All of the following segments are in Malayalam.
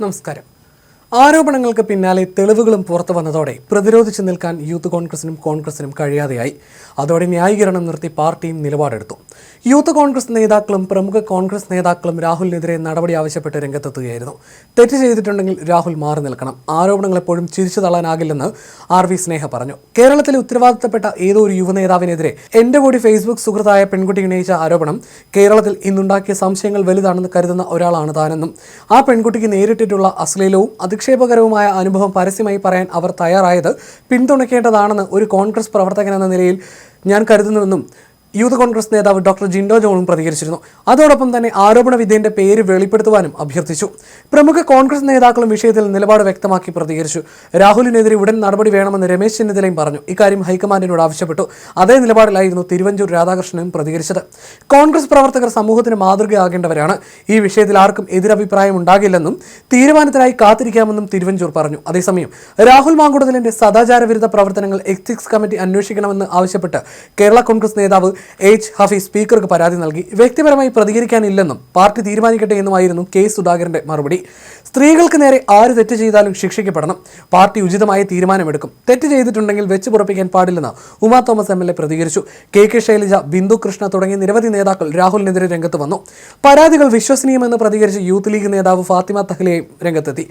നമസ്കാരം. ആരോപണങ്ങൾക്ക് പിന്നാലെ തെളിവുകളും പുറത്തു വന്നതോടെ പ്രതിരോധിച്ചു നിൽക്കാൻ യൂത്ത് കോൺഗ്രസിനും കോൺഗ്രസിനും കഴിയാതെയായി. അതോടെ ന്യായീകരണം നിർത്തി പാർട്ടിയും നിലപാടെടുത്തു. യൂത്ത് കോൺഗ്രസ് നേതാക്കളും പ്രമുഖ കോൺഗ്രസ് നേതാക്കളും രാഹുലിനെതിരെ നടപടി ആവശ്യപ്പെട്ട് രംഗത്തെത്തുകയായിരുന്നു. തെറ്റ് ചെയ്തിട്ടുണ്ടെങ്കിൽ രാഹുൽ മാറി നിൽക്കണം. ആരോപണങ്ങൾ എപ്പോഴും ചിരിച്ചു തള്ളാനാകില്ലെന്ന് ആർ വി സ്നേഹ പറഞ്ഞു. കേരളത്തിലെ ഉത്തരവാദിത്തപ്പെട്ട ഏതോ ഒരു യുവനേതാവിനെതിരെ എന്റെ കൂടി ഫേസ്ബുക്ക് സുഹൃത്തായ പെൺകുട്ടി ഉന്നയിച്ച ആരോപണം കേരളത്തിൽ ഇന്നുണ്ടാക്കിയ സംശയങ്ങൾ വലുതാണെന്ന് കരുതുന്ന ഒരാളാണ് താനെന്നും ആ പെൺകുട്ടിക്ക് നേരിട്ടിട്ടുള്ള അശ്ലീലവും അധിക്ഷേപകരവുമായ അനുഭവം പരസ്യമായി പറയാൻ അവർ തയ്യാറായത് പിന്തുണയ്ക്കേണ്ടതാണെന്ന് ഒരു കോൺഗ്രസ് പ്രവർത്തകൻ എന്ന നിലയിൽ ഞാൻ കരുതുന്നുവെന്നും യൂത്ത് കോൺഗ്രസ് നേതാവ് ഡോക്ടർ ജിൻഡോ ജോണും പ്രതികരിച്ചിരുന്നു. അതോടൊപ്പം തന്നെ ആരോപണ വിധേയന്റെ പേര് വെളിപ്പെടുത്തുവാനും അഭ്യർത്ഥിച്ചു. പ്രമുഖ കോൺഗ്രസ് നേതാക്കളും വിഷയത്തിൽ നിലപാട് വ്യക്തമാക്കി പ്രതികരിച്ചു. രാഹുലിനെതിരെ ഉടൻ നടപടി വേണമെന്ന് രമേശ് ചെന്നിത്തലയും പറഞ്ഞു. ഇക്കാര്യം ഹൈക്കമാൻഡിനോട് ആവശ്യപ്പെട്ടു. അതേ നിലപാടിലായിരുന്നു തിരുവഞ്ചൂർ രാധാകൃഷ്ണനും പ്രതികരിച്ചത്. കോൺഗ്രസ് പ്രവർത്തകർ സമൂഹത്തിന് മാതൃകയാകേണ്ടവരാണ്. ഈ വിഷയത്തിൽ ആർക്കും എതിരഭിപ്രായം ഉണ്ടാകില്ലെന്നും തീരുമാനത്തിനായി കാത്തിരിക്കാമെന്നും തിരുവഞ്ചൂർ പറഞ്ഞു. അതേസമയം രാഹുൽ മാങ്കുടലിന്റെ സദാചാര വിരുദ്ധ പ്രവർത്തനങ്ങൾ എത്തിക്സ് കമ്മിറ്റി അന്വേഷിക്കണമെന്ന് ആവശ്യപ്പെട്ട് കേരള കോൺഗ്രസ് നേതാവ് എച്ച് ഹഫീസ് സ്പീക്കർക്ക് പരാതി നൽകി. വ്യക്തിപരമായി പ്രതികരിക്കാനില്ലെന്നും പാർട്ടി തീരുമാനിക്കട്ടെ എന്നുമായിരുന്നു കെ. സുധാകരന്റെ മറുപടി. സ്ത്രീകൾക്ക് നേരെ ആര് തെറ്റ് ചെയ്താലും ശിക്ഷിക്കപ്പെടണം. പാർട്ടി ഉചിതമായ തീരുമാനമെടുക്കും. തെറ്റ് ചെയ്തിട്ടുണ്ടെങ്കിൽ വെച്ച് പുറപ്പിക്കാൻ പാടില്ലെന്ന് Uma Thomas M L A പ്രതികരിച്ചു. കെ. കെ. ശൈലജ ബിന്ദു കൃഷ്ണ തുടങ്ങിയ നിരവധി നേതാക്കൾ രാഹുലിനെതിരെ രംഗത്ത് വന്നു. പരാതികൾ വിശ്വസനീയമെന്ന് പ്രതികരിച്ച് യൂത്ത് ലീഗ് നേതാവ് ഫാത്തിമ തഹ്ലിയയും രംഗത്തെത്തി.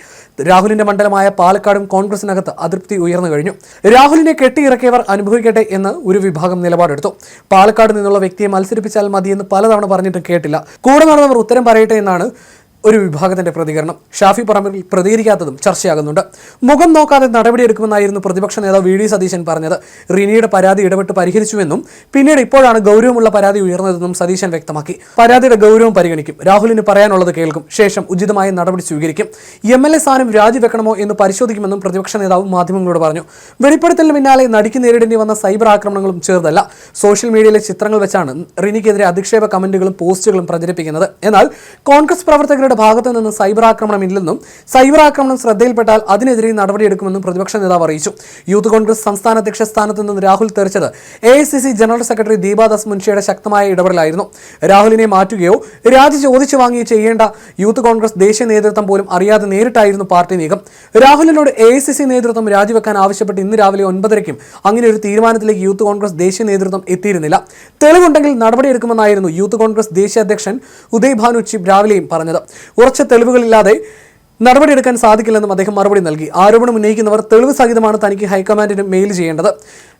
രാഹുലിന്റെ മണ്ഡലമായ പാലക്കാടും കോൺഗ്രസിനകത്ത് അതൃപ്തി ഉയർന്നു കഴിഞ്ഞു. രാഹുലിനെ കെട്ടിയിറക്കിയവർ അനുഭവിക്കട്ടെ എന്ന് ഒരു വിഭാഗം നിലപാടെടുത്തു. പാലക്കാട് നിന്നുള്ള വ്യക്തിയെ മത്സരിപ്പിച്ചാൽ മതിയെന്ന് പലതവണ പറഞ്ഞിട്ടും കേട്ടില്ല. കൂടെ നടന്നവർ ഉത്തരം പറയട്ടെ എന്നാണ് ഒരു വിഭാഗത്തിന്റെ പ്രതികരണം. ഷാഫി പറമ്പിൽ പ്രതികരിക്കാത്തതും ചർച്ചയാകുന്നുണ്ട്. മുഖം നോക്കാതെ നടപടിയെടുക്കുമെന്നായിരുന്നു പ്രതിപക്ഷ നേതാവ് വി ഡി സതീശൻ പറഞ്ഞത്. റിനിയുടെ പരാതി ഇടപെട്ട് പരിഹരിച്ചുവെന്നും പിന്നീട് ഇപ്പോഴാണ് ഗൗരവമുള്ള പരാതി ഉയർന്നതെന്നും സതീശൻ വ്യക്തമാക്കി. പരാതിയുടെ ഗൗരവം പരിഗണിക്കും. രാഹുലിന് പറയാനുള്ളത് കേൾക്കും. ശേഷം ഉചിതമായ നടപടി സ്വീകരിക്കും. എം എൽ എ സ്ഥാനം രാജിവെക്കണമോ എന്ന് പരിശോധിക്കുമെന്നും പ്രതിപക്ഷ നേതാവ് മാധ്യമങ്ങളോട് പറഞ്ഞു. വെളിപ്പെടുത്തലിന് പിന്നാലെ നടിക്ക് നേരിടേണ്ടി വന്ന സൈബർ ആക്രമണങ്ങളും ചേർന്നല്ല സോഷ്യൽ മീഡിയയിലെ ചിത്രങ്ങൾ വെച്ചാണ് റിനിക്കെതിരെ അധിക്ഷേപ കമന്റുകളും പോസ്റ്റുകളും പ്രചരിപ്പിക്കുന്നത്. എന്നാൽ കോൺഗ്രസ് പ്രവർത്തകരുടെ ഭാഗത്തു നിന്ന് സൈബർ ആക്രമണം ഇല്ലെന്നും സൈബർ ആക്രമണം ശ്രദ്ധയിൽപ്പെട്ടാൽ അതിനെതിരെ നടപടിയെടുക്കുമെന്നും പ്രതിപക്ഷ നേതാവ് അറിയിച്ചു. യൂത്ത് കോൺഗ്രസ് സംസ്ഥാന അധ്യക്ഷ സ്ഥാനത്ത് നിന്ന് രാഹുൽ തെറിച്ചത് എ ജനറൽ സെക്രട്ടറി ദീപാദാസ് മുൻഷിയുടെ ശക്തമായ ഇടപെടലായിരുന്നു. രാഹുലിനെ മാറ്റുകയോ രാജി ചോദിച്ചു വാങ്ങുകയോ ചെയ്യേണ്ട യൂത്ത് കോൺഗ്രസ് ദേശീയ നേതൃത്വം പോലും അറിയാതെ നേരിട്ടായിരുന്നു പാർട്ടി നീക്കം. രാഹുലിനോട് എ നേതൃത്വം രാജിവെക്കാൻ ആവശ്യപ്പെട്ട് ഇന്ന് രാവിലെ ഒൻപതരയ്ക്കും അങ്ങനെ ഒരു തീരുമാനത്തിലേക്ക് യൂത്ത് കോൺഗ്രസ് ദേശീയ നേതൃത്വം എത്തിയിരുന്നില്ല. തെളിവുണ്ടെങ്കിൽ നടപടിയെടുക്കുമെന്നായിരുന്നു യൂത്ത് കോൺഗ്രസ് ദേശീയ അധ്യക്ഷൻ ഉദയ് ഭാനു ചിബ് രാവിലെയും പറഞ്ഞത്. ഉറച്ച തെളിവുകളില്ലാതെ നടപടിയെടുക്കാൻ സാധിക്കില്ലെന്നും അദ്ദേഹം മറുപടി നൽകി. ആരോപണം ഉന്നയിക്കുന്നവർ തെളിവ് സഹിതമാണ് തനിക്ക് ഹൈക്കമാൻഡിന് മെയിൽ ചെയ്യേണ്ടത്.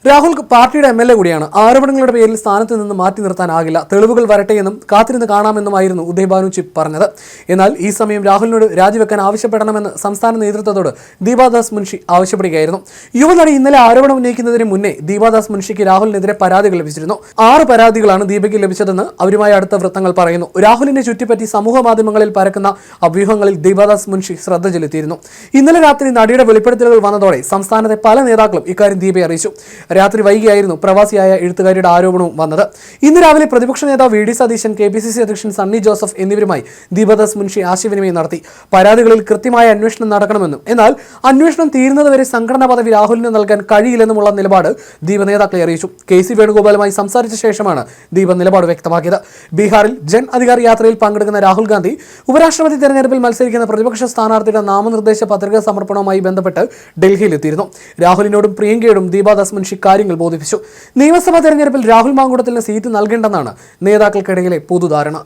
രാഹുൽ പാർട്ടിയുടെ എം എൽ എ കൂടിയാണ്. ആരോപണങ്ങളുടെ പേരിൽ സ്ഥാനത്ത് നിന്ന് മാറ്റി നിർത്താനാകില്ല. തെളിവുകൾ വരട്ടെ എന്നും കാത്തിരുന്ന് കാണാമെന്നുമായിരുന്നു ഉദയ് ബാനുച്ചി പറഞ്ഞത്. എന്നാൽ ഈ സമയം രാഹുലിനോട് രാജിവെക്കാൻ ആവശ്യപ്പെടണമെന്ന് സംസ്ഥാന നേതൃത്വത്തോട് ദീപാദാസ് മുൻഷി ആവശ്യപ്പെടുകയായിരുന്നു. യുവനടി ഇന്നലെ ആരോപണം ഉന്നയിക്കുന്നതിന് മുന്നേ ദീപാദാസ് മുൻഷിക്ക് രാഹുലിനെതിരെ പരാതികൾ ലഭിച്ചിരുന്നു. ആറ് പരാതികളാണ് ദീപയ്ക്ക് ലഭിച്ചതെന്ന് അവരുമായി അടുത്ത വൃത്തങ്ങൾ പറയുന്നു. രാഹുലിനെ ചുറ്റിപ്പറ്റി സമൂഹ മാധ്യമങ്ങളിൽ പരക്കുന്ന അഭ്യൂഹങ്ങളിൽ ദീപാദാസ് മുൻഷി ശ്രദ്ധ ചെലുത്തിയിരുന്നു. ഇന്നലെ രാത്രി നടിയുടെ വെളിപ്പെടുത്തലുകൾ വന്നതോടെ സംസ്ഥാനത്തെ പല നേതാക്കളും ഇക്കാര്യം ദീപയെ അറിയിച്ചു. രാത്രി വൈകിയായിരുന്നു പ്രവാസിയായ എഴുത്തുകാരിയുടെ ആരോപണവും വന്നത്. ഇന്ന് രാവിലെ പ്രതിപക്ഷ നേതാവ് V D Satheesan K P C C അധ്യക്ഷൻ സണ്ണി ജോസഫ് എന്നിവരുമായി ദീപദാസ് മുൻഷി ആശയവിനിമയം നടത്തി. പരാതികളിൽ കൃത്യമായ അന്വേഷണം നടക്കണമെന്നും എന്നാൽ അന്വേഷണം തീരുന്നതുവരെ സംഘടനാ പദവി രാഹുലിന് നൽകാൻ കഴിയില്ലെന്നുമുള്ള നിലപാട് ദീപ നേതാക്കളെ അറിയിച്ചു. കെ സി വേണുഗോപാലുമായി സംസാരിച്ച ശേഷമാണ് ദീപ നിലപാട് വ്യക്തമാക്കിയത്. ബീഹാറിൽ ജൻ അധികാർ യാത്രയിൽ പങ്കെടുക്കുന്ന രാഹുൽ ഗാന്ധി ഉപരാഷ്ട്രപതി തെരഞ്ഞെടുപ്പിൽ മത്സരിക്കുന്ന പ്രതിപക്ഷ സ്ഥാനാർത്ഥിയുടെ നാമനിർദ്ദേശ പത്രിക സമർപ്പണവുമായി ബന്ധപ്പെട്ട് ഡൽഹിയിലെത്തിയിരുന്നു. രാഹുലിനോടും പ്രിയങ്കയോടും ദീപാദാസ് മുൻഷി കാര്യങ്ങൾ ബോധിപ്പിച്ചു. നിയമസഭാ തെരഞ്ഞെടുപ്പിൽ രാഹുൽ മാങ്കുടത്തിന് സീറ്റ് നൽകേണ്ടെന്നാണ് നേതാക്കൾക്കിടയിലെ പൊതുധാരണ.